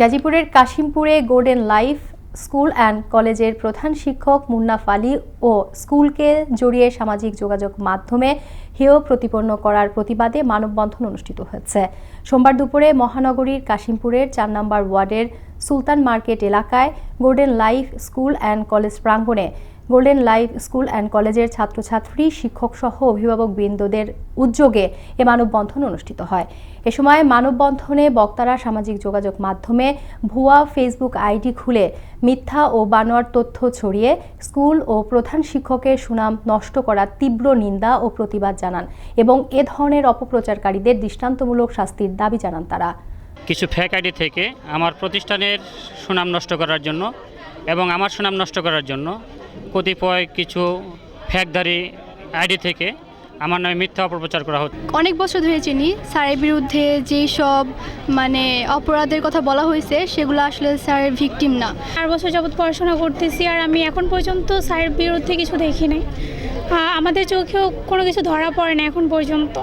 গাজীপুরের কাশিমপুরে golden life school and কলেজের প্রধান শিক্ষক মুন্নাফ আলী ও স্কুলকে জড়িয়ে সামাজিক যোগাযোগ মাধ্যমে হেয় প্রতিপন্ন করার প্রতিবাদে মানববন্ধন অনুষ্ঠিত হয়েছে। সোমবার দুপুরে মহানগরীর কাশিমপুরের চার নম্বর ওয়ার্ডের সুলতান মার্কেট এলাকায় golden life school and college প্রাঙ্গণে গোল্ডেন লাইফ স্কুল অ্যান্ড কলেজের ছাত্রছাত্রী শিক্ষক সহ অভিভাবক বৃন্দদের উদ্যোগে এ মানববন্ধন অনুষ্ঠিত হয়। এ সময় মানববন্ধনে বক্তারা সামাজিক যোগাযোগ মাধ্যমে ভুয়া ফেসবুক আইডি খুলে মিথ্যা ও বানোয়ার তথ্য ছড়িয়ে স্কুল ও প্রধান শিক্ষকের সুনাম নষ্ট করার তীব্র নিন্দা ও প্রতিবাদ জানান এবং এ ধরনের অপপ্রচারকারীদের দৃষ্টান্তমূলক শাস্তির দাবি জানান তারা। কিছু ফেক আইডি থেকে আমার প্রতিষ্ঠানের সুনাম নষ্ট করার জন্য এবং আমার সুনাম নষ্ট করার জন্য কতিপয় কিছু ফ্যাকদারি আইডি থেকে আমার নামে মিথ্যা অপপ্রচার করা হচ্ছে। অনেক বছর ধরে চিনি স্যারের বিরুদ্ধে যেই সব মানে অপরাধের কথা বলা হয়েছে সেগুলো আসলে স্যারের ভিকটিম না। চার বছর যাবৎ পড়াশোনা করতেছি আর আমি এখন পর্যন্ত স্যারের বিরুদ্ধে কিছু দেখি নাই। আমাদের চোখেও কোনো কিছু ধরা পড়ে না এখন পর্যন্ত।